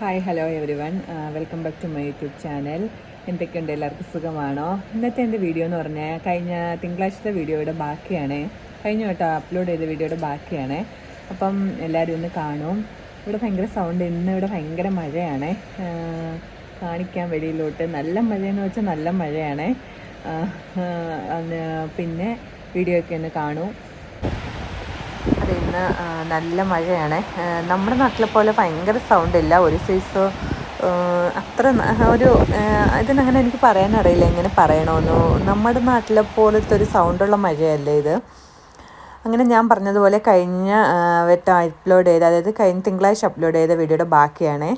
Hi hello every one welcome back to my YouTube channel എന്തൊക്കെയുണ്ട്? എല്ലാവർക്കും സുഖമാണോ? ഇന്നത്തെ എന്റെ വീഡിയോ എന്ന് പറഞ്ഞാൽ കഴിഞ്ഞ തിങ്കളാഴ്ചത്തെ വീഡിയോയുടെ ബാക്കിയാണ്. കഴിഞ്ഞ വട്ടം അപ്ലോഡ് ചെയ്ത വീഡിയോയുടെ ബാക്കിയാണ്. അപ്പം എല്ലാവരും ഒന്ന് കാണും. ഇവിടെ ഭയങ്കര സൗണ്ട് ഇന്ന് ഇവിടെ ഭയങ്കര മഴയാണ്. കാണിക്കാൻ വെളിയിലോട്ട്. നല്ല മഴയെന്ന് വെച്ചാൽ നല്ല മഴയാണ്. പിന്നെ വീഡിയോ ഒക്കെ ഒന്ന് കാണൂ. നല്ല മഴയാണ്. നമ്മുടെ നാട്ടിലെ പോലെ ഭയങ്കര സൗണ്ട് ഇല്ല. ഒരു സൈസ് അത്ര ഒരു ഇതിനങ്ങനെ എനിക്ക് പറയാനറിയില്ല എങ്ങനെ പറയണമെന്ന് നമ്മുടെ നാട്ടിലെ പോലത്തെ ഒരു സൗണ്ടുള്ള മഴയല്ലേ ഇത്? അങ്ങനെ ഞാൻ പറഞ്ഞതുപോലെ കഴിഞ്ഞ വട്ടം അപ്ലോഡ് ചെയ്ത അതായത് കഴിഞ്ഞ തിങ്കളാഴ്ച അപ്ലോഡ് ചെയ്ത വീഡിയോയുടെ ബാക്കിയാണ്.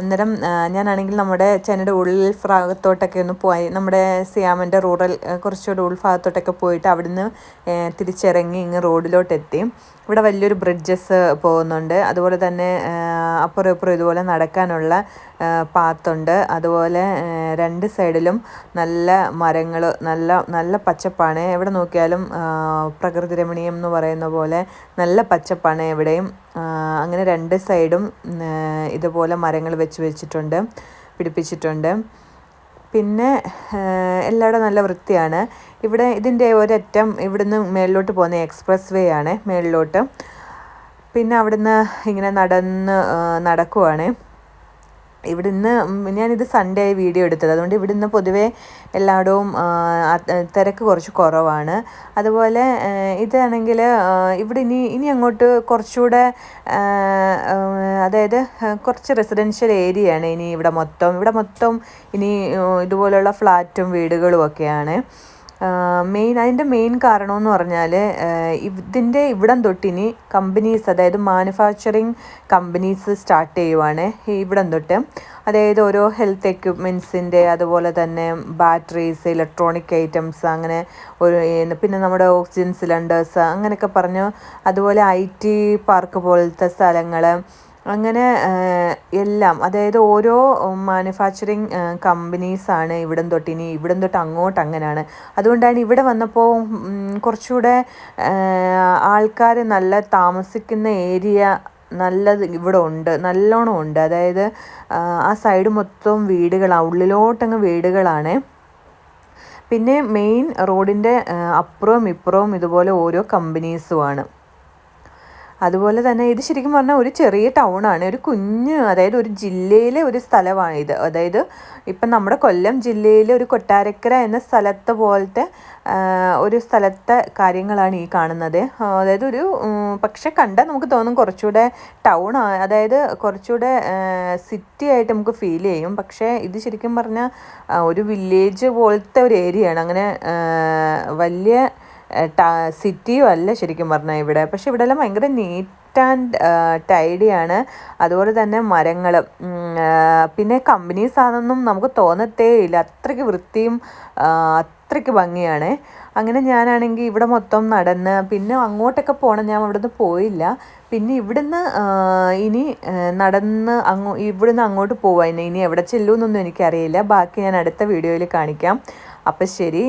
അന്നേരം ഞാനാണെങ്കിൽ നമ്മുടെ ചെന്നൈയുടെ ഭാഗത്തോട്ടൊക്കെ ഒന്ന് പോയി നമ്മുടെ സിയാമന്റെ റൂറൽ കുറച്ചുകൂടെ ഉൾഭാഗത്തോട്ടൊക്കെ പോയിട്ട് അവിടുന്ന് തിരിച്ചിറങ്ങി ഇങ്ങ് റോഡിലോട്ട് എത്തി ഇവിടെ വലിയൊരു ബ്രിഡ്ജസ് പോകുന്നുണ്ട്. അതുപോലെ തന്നെ അപ്പുറം ഇപ്പുറം ഇതുപോലെ നടക്കാനുള്ള പാത്തുണ്ട്. അതുപോലെ രണ്ട് സൈഡിലും നല്ല മരങ്ങൾ നല്ല നല്ല പച്ചപ്പാണ്. എവിടെ നോക്കിയാലും പ്രകൃതി രമണീയം എന്ന് പറയുന്ന പോലെ നല്ല പച്ചപ്പാണ് എവിടെയും. അങ്ങനെ രണ്ട് സൈഡും ഇതുപോലെ മരങ്ങൾ വെച്ച് വെച്ചിട്ടുണ്ട് പിടിപ്പിച്ചിട്ടുണ്ട്. പിന്നെ എല്ലായിടും നല്ല വൃത്തിയാണ്. ഇവിടെ ഇതിന്റെ ഒരറ്റം ഇവിടുന്ന് മേളിലോട്ട് പോകുന്ന എക്സ്പ്രസ് വേ ആണ് മേളിലോട്ട്. പിന്നെ അവിടുന്ന് ഇങ്ങനെ നടന്ന് നടക്കുവാണ്. ഇവിടുന്ന് ഉം ഞാനിത് സൺഡേ ആയി വീഡിയോ എടുത്തത്. അതുകൊണ്ട് ഇവിടുന്ന് പൊതുവേ എല്ലായിടവും തിരക്ക് കുറച്ച് കുറവാണ്. അതുപോലെ ഇതാണെങ്കിൽ ഇവിടെ ഇനി ഇനി അങ്ങോട്ട് കുറച്ചുകൂടെ അതായത് കുറച്ച് റെസിഡൻഷ്യൽ ഏരിയയാണ് ഇനി ഇവിടെ മൊത്തം. ഇവിടെ മൊത്തം ഇനി ഇതുപോലുള്ള ഫ്ലാറ്റും വീടുകളും ഒക്കെയാണ്. മെയിൻ അതിന്റെ മെയിൻ കാരണം എന്ന് പറഞ്ഞാൽ ഇതിന്റെ ഇവിടം തൊട്ടിനി കമ്പനീസ് അതായത് മാനുഫാക്ചറിങ് കമ്പനീസ് സ്റ്റാർട്ട് ചെയ്യുവാണ് ഇവിടം തൊട്ട്. അതായത് ഓരോ ഹെൽത്ത് എക്യുപ്മെൻസിന്റെ അതുപോലെ തന്നെ ബാറ്ററീസ് ഇലക്ട്രോണിക് ഐറ്റംസ് അങ്ങനെ ഒരു പിന്നെ നമ്മുടെ ഓക്സിജൻ സിലിണ്ടേഴ്സ് അങ്ങനെയൊക്കെ പറഞ്ഞു അതുപോലെ ഐ ടി പാർക്ക് പോലത്തെ സ്ഥലങ്ങൾ അങ്ങനെ എല്ലാം അതായത് ഓരോ മാനുഫാക്ചറിങ് കമ്പനീസാണ് ഇവിടം തൊട്ട് ഇനി ഇവിടം തൊട്ട് അങ്ങോട്ട് അങ്ങനെയാണ്. അതുകൊണ്ടാണ് ഇവിടെ വന്നപ്പോൾ കുറച്ചുകൂടെ ആൾക്കാർ നല്ല താമസിക്കുന്ന ഏരിയ നല്ലത് ഇവിടെ ഉണ്ട് നല്ലോണം ഉണ്ട്. അതായത് ആ സൈഡ് മൊത്തം വീടുകളാണ് ഉള്ളിലോട്ടങ്ങ് വീടുകളാണ്. പിന്നെ മെയിൻ റോഡിന്റെ അപ്പുറവും ഇപ്പുറവും ഇതുപോലെ ഓരോ കമ്പനീസുമാണ് അതുപോലെ തന്നെ ഇത് ശരിക്കും പറഞ്ഞാൽ ഒരു ചെറിയ ടൗണാണ്. ഒരു കുഞ്ഞ് അതായത് ഒരു ജില്ലയിലെ ഒരു സ്ഥലമാണ് ഇത്. അതായത് ഇപ്പം നമ്മുടെ കൊല്ലം ജില്ലയിലെ ഒരു കൊട്ടാരക്കര എന്ന സ്ഥലത്തെ പോലത്തെ ഒരു സ്ഥലത്തെ കാര്യങ്ങളാണ് ഈ കാണുന്നത്. അതായത് ഒരു പക്ഷെ കണ്ടാൽ നമുക്ക് തോന്നും കുറച്ചുകൂടെ ടൗൺ അതായത് കുറച്ചുകൂടെ സിറ്റി ആയിട്ട് നമുക്ക് ഫീൽ ചെയ്യും. പക്ഷേ ഇത് ശരിക്കും പറഞ്ഞാൽ ഒരു വില്ലേജ് പോലത്തെ ഒരു ഏരിയയാണ് അങ്ങനെ വലിയ സിറ്റിയും അല്ല ശരിക്കും പറഞ്ഞാൽ ഇവിടെ. പക്ഷെ ഇവിടെ എല്ലാം ഭയങ്കര നീറ്റ് ആൻഡ് ടൈഡിയാണ് അതുപോലെ തന്നെ മരങ്ങൾ പിന്നെ കമ്പനീസ് ആണെന്നും നമുക്ക് തോന്നത്തേ ഇല്ല. അത്രയ്ക്ക് വൃത്തിയും അത്രയ്ക്ക് ഭംഗിയാണ്. അങ്ങനെ ഞാനാണെങ്കിൽ ഇവിടെ മൊത്തം നടന്ന് പിന്നെ അങ്ങോട്ടൊക്കെ പോകണം ഞാൻ അവിടുന്ന് പോയില്ല. പിന്നെ ഇവിടുന്ന് ഇനി നടന്ന് അങ്ങോ ഇവിടുന്ന് അങ്ങോട്ട് പോവാൻ ഇനി എവിടെ ചെല്ലുമെന്നൊന്നും എനിക്കറിയില്ല. ബാക്കി ഞാൻ അടുത്ത വീഡിയോയിൽ കാണിക്കാം. അപ്പം ശരി.